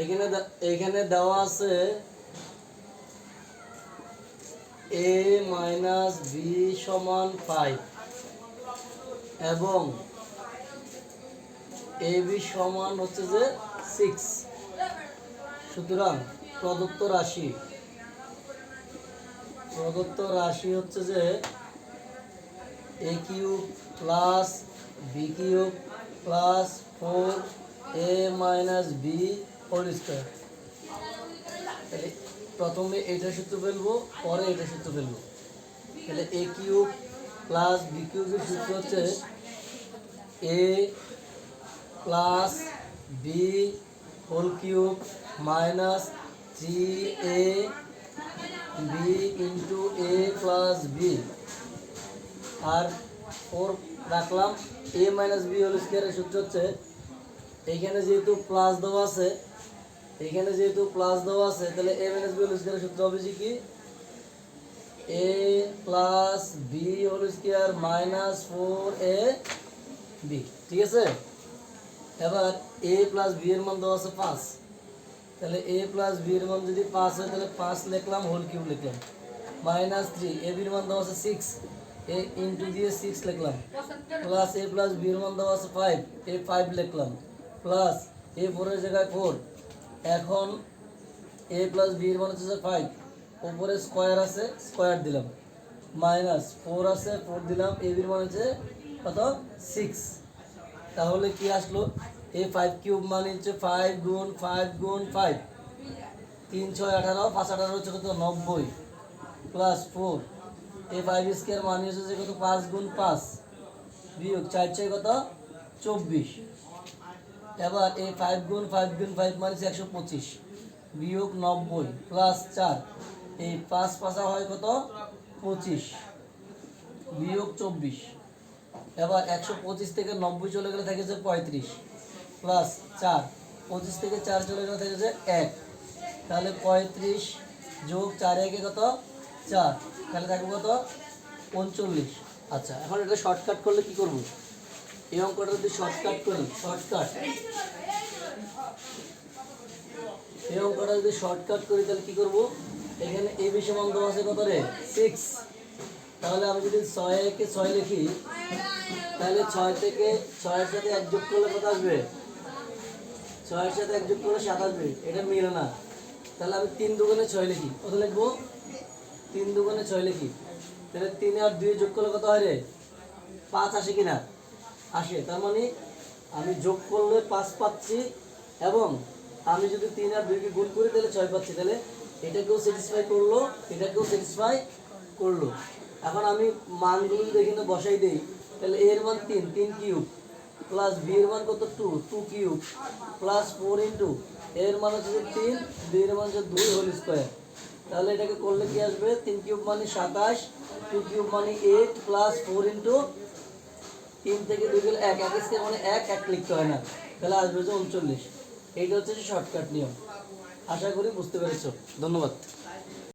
এখানে এখানে দেওয়া আছে এ মাইনাস বি সমান ফাইভ এবং এ বি সমান হচ্ছে যে সিক্স। সুতরাং প্রদত্ত রাশি প্রদত্ত রাশি হচ্ছে যে A cube plus B cube plus four A minus B whole square তাহলে প্রথমে এটা সূত্র ফেলব, পরে এটা সূত্র ফেলব। তাহলে এ কিউব প্লাস বি কিউবের সূত্র হচ্ছে A plus B whole cube minus three A B into A plus B R four রাখলাম এ মাইনাস বি হোল স্কোয়ারের সূত্র হচ্ছে এইখানে যেহেতু প্লাস দেওয়া আছে এইখানে যেহেতু প্লাস দেওয়া আছে তাহলে এ মাইনাস বি হোল স্কোয়ারের সূত্র হবে যে কি? A plus B whole square minus four A B ঠিক আছে? এবার এ প্লাস বি এর মান দেওয়া আছে পাঁচ। তাহলে এ প্লাস বি এর মান যদি পাঁচ হয় তাহলে পাঁচ লিখলাম হোল কিউব লিখলাম। মাইনাস থ্রি এ বির মান দেওয়া আছে সিক্স এ ইন্টু দিয়ে সিক্স লিখলাম। প্লাস এ প্লাস বি এর মান দেওয়া আছে ফাইভ এ ফাইভ লিখলাম। প্লাস এ ফোরের জায়গায় ফোর এখন এ প্লাস বি এর মান হচ্ছে ফাইভ উপরে স্কোয়ার আছে স্কোয়ার দিলাম। মাইনাস ফোর আছে ফোর দিলাম। এ বির মান হচ্ছে কত? সিক্স তাহলে কি আসলো? এ ফাইভ কিউব মানে হচ্ছে ফাইভ গুণ ফাইভ গুণ ফাইভ তিন, ছয়, আঠারো, পাঁচ, আঠারো হচ্ছে কত? নব্বই। Plus four A five square মানে হচ্ছে কত? পাঁচ গুণ পাঁচ। বিয়োগ চার, ছয় কত? চব্বিশ। এবার এই ফাইভ গুণ ফাইভ গুণ ফাইভ মানে একশো পঁচিশ। বিয়োগ নব্বই প্লাস চার, এই পাঁচ পাঁচা হয় কত? পঁচিশ। বিয়োগ চব্বিশ। এবার একশো পঁচিশ থেকে নব্বই চলে গেলে থাকে যে পঁয়ত্রিশ। প্লাস চার, পঁচিশ থেকে চার চলে গেলে থাকে যে এক। তাহলে পঁয়ত্রিশ যোগ চার একে কত? চার। তাহলে থাকবে কত? পঞ্চল্লিশ আচ্ছা এখন এটা শর্টকাট করলে কি করব? এই অঙ্কটা যদি শর্টকাট করি শর্টকাট এই অঙ্কটা যদি শর্টকাট করি, তাহলে কি করব? এখানে এ বিষয় মান দেওয়া আছে কত রে? সিক্স তাহলে আমি যদি ছয় একে ছয় লিখি, তাহলে ছয় থেকে ছয়ের সাথে এক যোগ করলে কত আসবে? ছয়ের সাথে এক যোগ করলে সাত আসবে। এটা মিলে না। তাহলে আমি তিন দুগুণে ছয় লিখি। কত লিখব? তিন দুগুণে ছয় লিখি। তাহলে তিন আর দুই যোগ করলে কত হয় রে? পাঁচ আসে কিনা? আসে। তার মানে আমি যোগ করলে পাঁচ পাচ্ছি এবং আমি যদি তিন আর দুইকে গুণ করি তাহলে ছয় পাচ্ছি। তাহলে এটাকেও স্যাটিসফাই করল, এটাকেও স্যাটিসফাই করল। এখন আমি মানগুলো যদি এখানে বসাই দিই, তাহলে এর মান তিন তিন কিউব প্লাস বি এর মান কত? Two two cube plus four into এর মান হচ্ছে তিন, বি এর মান হচ্ছে দুই হোল স্কোয়ার তাহলে এটাকে করলে কি আসবে? তিন কিউব মানে সাতাশ টু কিউব মানে এইট প্লাস ফোর ইন্টু তিন থেকে দুই গেলে এক এক স্কেল মানে এক এক লিখতে হয় না। তাহলে আসবে যে উনচল্লিশ। এইটা হচ্ছে শর্টকাট নিয়ম। আশা করি বুঝতে পেরেছ। ধন্যবাদ।